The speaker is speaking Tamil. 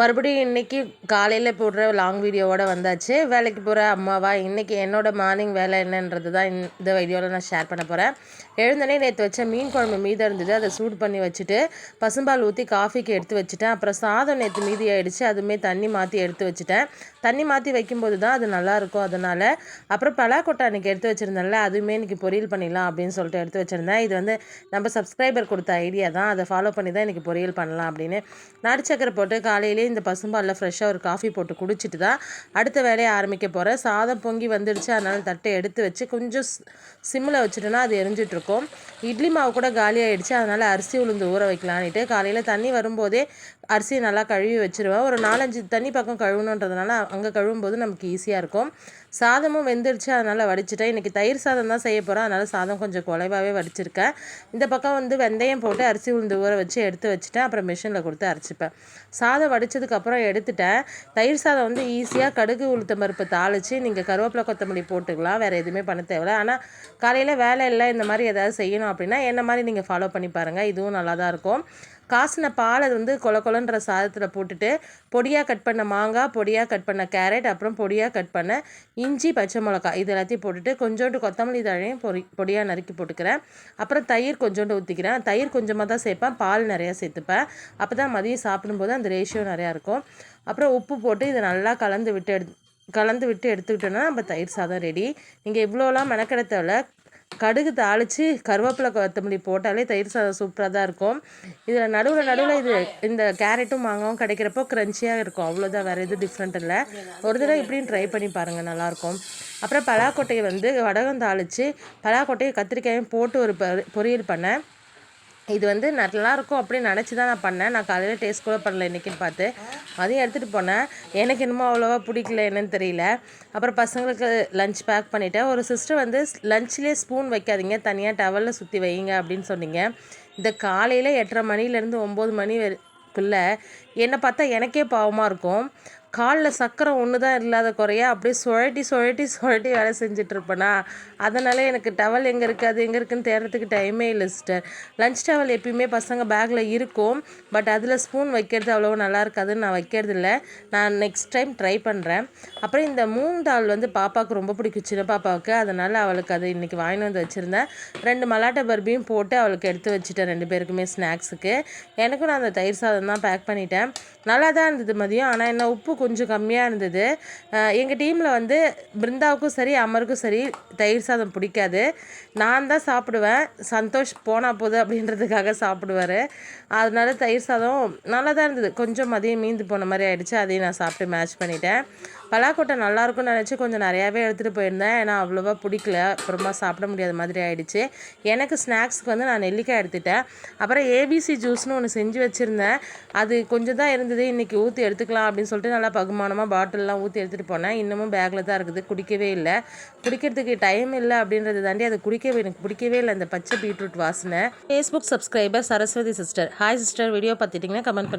மறுபடியும் இன்றைக்கி காலையில் போடுற லாங் வீடியோவோட வந்தாச்சு. வேலைக்கு போகிற அம்மாவா இன்றைக்கி என்னோடய மார்னிங் வேலை என்னன்றது தான் இந்த வீடியோவில் நான் ஷேர் பண்ண போகிறேன் எழுந்தனே நேற்று வச்ச மீன் குழம்பு மீதம் இருந்தது. அதை சூடு பண்ணி வச்சுட்டு பசும்பால் ஊற்றி காஃபிக்கு எடுத்து வச்சுட்டேன். அப்புறம் சாதம் நேற்று மீதி ஆகிடுச்சு அதுவுமே தண்ணி மாற்றி எடுத்து வச்சுட்டேன். தண்ணி மாற்றி வைக்கும்போது தான் அது நல்லாயிருக்கும் அதனால் அப்புறம் பலாக்கொட்டை அன்றைக்கி எடுத்து வச்சுருந்தேன்ல அதுவுமே இன்றைக்கி பொரியல் பண்ணிடலாம் அப்படின்னு சொல்லிட்டு எடுத்து வச்சுருந்தேன். இது வந்து நம்ம சப்ஸ்கிரைபர் கொடுத்த ஐடியா தான். அதை ஃபாலோ பண்ணி தான் இன்றைக்கி பொரியல் பண்ணலாம் அப்படின்னு. நாட்டு சக்கரை போட்டு காலையிலே இந்த பசும்பாலில் ஃப்ரெஷ்ஷாக ஒரு காஃபி போட்டு குடிச்சிட்டு தான் அடுத்த வேலையை ஆரம்பிக்க போகிறேன் சாதம் பொங்கி வந்துடுச்சு அதனால் தட்டை எடுத்து வச்சு கொஞ்சம் சிம்மில் வச்சுட்டோன்னா அது எரிஞ்சிட்ருக்கோம் இட்லி மாவு கூட காலி ஆகிடுச்சு அதனால் அரிசி உளுந்து ஊற வைக்கலான்ட்டு காலையில் தண்ணி வரும்போதே அரிசியை நல்லா கழுவி வச்சுருவேன். ஒரு நாலஞ்சு தண்ணி பக்கம் கழுவணுன்றதுனால அங்கே கழுவும்போது நமக்கு ஈஸியாக இருக்கும். சாதமும் வெந்துருச்சு அதனால் வடிச்சிட்டேன். இன்றைக்கி தயிர் சாதம் தான் செய்ய போகிறேன் அதனால் சாதம் கொஞ்சம் குலைவாகவே வடிச்சிருக்கேன். இந்த பக்கம் வந்து வெந்தயம் போட்டு அரிசி உளுந்து ஊற வச்சு எடுத்து வச்சுட்டேன். அப்புறம் மிஷினில் கொடுத்து அரைச்சிப்பேன். சாதம் வடித்ததுக்கப்புறம் எடுத்துட்டேன். தயிர் சாதம் வந்து ஈஸியாக கடுகு உளுத்த பருப்பு தாளித்து நீங்கள் கருவேப்பிலை கொத்தமல்லி போட்டுக்கலாம். வேறு எதுவுமே பண்ண தேவையில்ல. ஆனால் காலையில் வேலை இல்லை. இந்த மாதிரி ஏதாவது செய்யணும் அப்படின்னா என்ன மாதிரி நீங்கள் ஃபாலோ பண்ணி பாருங்கள் இதுவும் நல்லா தான் இருக்கும். காசின பாலை வந்து கொல கொலன்ற சாதத்தில் போட்டுட்டு பொடியாக கட் பண்ண மாங்காய் பொடியாக கட் பண்ண கேரட் அப்புறம் பொடியாக கட் பண்ண இஞ்சி பச்சை மிளகா இது எல்லாத்தையும் போட்டுட்டு கொஞ்சோண்டு கொத்தமல்லி தழையும் பொடி பொடியாக நறுக்கி போட்டுக்கிறேன். அப்புறம் தயிர் கொஞ்சோண்டு ஊற்றிக்கிறேன் தயிர் கொஞ்சமாக தான் சேர்ப்பேன். பால் நிறையா சேர்த்துப்பேன். அப்போ தான் மதியம் சாப்பிடும்போது அந்த ரேஷியோ நிறையா இருக்கும். அப்புறம் உப்பு போட்டு இதை நல்லா கலந்து விட்டு எடு கலந்து விட்டு எடுத்துக்கிட்டோன்னா நம்ம தயிர் சாதம் ரெடி நீங்கள் இவ்வளோலாம் மெனக்கெட கடுகு தாளித்து கருவேப்பிலை கொத்தமல்லி போட்டாலே தயிர் சாதம் சூப்பராக தான் இருக்கும். இதில் நடுவில் நடுவில் இது இந்த கேரட்டும் மாங்காவும் கிடைக்கிறப்போ க்ரன்ச்சியாக இருக்கும். அவ்வளோதான் வேறு எதுவும் டிஃப்ரெண்ட் இல்லை. ஒரு தடவை இப்படியும் ட்ரை பண்ணி பாருங்கள் நல்லாயிருக்கும் அப்புறம் பலாக்கொட்டையை வந்து வடகம் தாளித்து பலாக்கொட்டையை கத்திரிக்காயும் போட்டு ஒரு பொரியல் பண்ணேன். இது வந்து நல்லாயிருக்கும் அப்படின்னு நினச்சி தான் நான் பண்ணேன். நான் காலையில் டேஸ்ட் கூட பண்ணல இன்றைக்கின்னு பார்த்து. அதையும் எடுத்துகிட்டு போனேன். எனக்கு என்னமோ அவ்வளோவா பிடிக்கல என்னன்னு தெரியல. அப்புறம் பசங்களுக்கு லஞ்ச் பேக் பண்ணிவிட்டேன் ஒரு சிஸ்டர் வந்து லஞ்ச்லேயே ஸ்பூன் வைக்காதீங்க. தனியாக டவலில் சுற்றி வைங்க அப்படின்னு சொன்னீங்க. இந்த காலையில் எட்டரை மணிலேருந்து ஒம்பது மணி வரைக்குள்ளே என்னை பார்த்தா எனக்கே பாவமாக இருக்கும். காலில் சக்கரை ஒன்று தான் இல்லாத குறையா அப்படியே சுழட்டி சுழட்டி சுழட்டி வேலை செஞ்சிட்ருப்பேனா அதனால் எனக்கு டவல் எங்கே இருக்குது அது எங்கே இருக்குதுன்னு தேடுறதுக்கு டைமே இல்லை சிஸ்டர் லஞ்ச் டவல் எப்பயுமே பசங்க பேக்கில் இருக்கும். பட் அதில் ஸ்பூன் வைக்கிறது அவ்வளோ நல்லா இருக்காதுன்னு நான் வைக்கிறது இல்லை நான் நெக்ஸ்ட் டைம் ட்ரை பண்ணுறேன் அப்புறம் இந்த மூங் தால் வந்து பாப்பாவுக்கு ரொம்ப பிடிக்கும் சின்ன பாப்பாவுக்கு. அதனால் அவளுக்கு அதை இன்றைக்கி வாங்கிட்டு வந்து வச்சுருந்தேன். ரெண்டு மலாட்டை பர்பியும் போட்டு அவளுக்கு எடுத்து வச்சுட்டேன் ரெண்டு பேருக்குமே ஸ்நாக்ஸுக்கு எனக்கும் நான் அந்த தயிர் சாதம் தான் பேக் பண்ணிட்டேன். நல்லா தான் இருந்தது மதியம். ஆனால் என்ன உப்பு கொஞ்சம் கம்மியாக இருந்தது. எங்கள் டீமில் வந்து பிருந்தாவுக்கும் சரி அமருக்கும் சரி தயிர் சாதம் பிடிக்காது. நான் தான் சாப்பிடுவேன். சந்தோஷ் போனால் போகுது அப்படின்றதுக்காக சாப்பிடுவார். அதனால தயிர் சாதம் நல்லா தான் இருந்தது. கொஞ்சம் மதியம் மீந்து போன மாதிரி ஆகிடுச்சு அதையும் நான் சாப்பிட்டு மேட்ச் பண்ணிட்டேன். பலாக்கொட்டை நல்லாயிருக்கும்னு நினச்சி கொஞ்சம் நிறையாவே எடுத்துகிட்டு போயிருந்தேன். ஏன்னா அவ்வளோவா பிடிக்கல. அப்புறமா சாப்பிட முடியாத மாதிரி ஆயிடுச்சு. எனக்கு ஸ்நாக்ஸ்க்கு வந்து நான் நெல்லிக்காய் எடுத்துட்டேன். அப்புறம் ஏபிசி ஜூஸ்னு ஒன்று செஞ்சு வச்சுருந்தேன். அது கொஞ்சம் தான் இருந்தது. இன்றைக்கி ஊற்றி எடுத்துக்கலாம் அப்படின்னு சொல்லிட்டு நல்லா பகுமானமாக பாட்டிலெலாம் ஊற்றி எடுத்துகிட்டு போனேன். இன்னமும் பேக்கில் தான் இருக்குது. குடிக்கவே இல்லை. குடிக்கிறதுக்கு டைம் இல்லை அப்படின்றது தாண்டி அதை குடிக்கவே எனக்கு பிடிக்கவே இல்லை. அந்த பச்சை பீட்ரூட் வாசனை. Facebook subscriber Saraswathi sister hi sister video பார்த்துட்டிங்கன்னா கமெண்ட் பண்ணி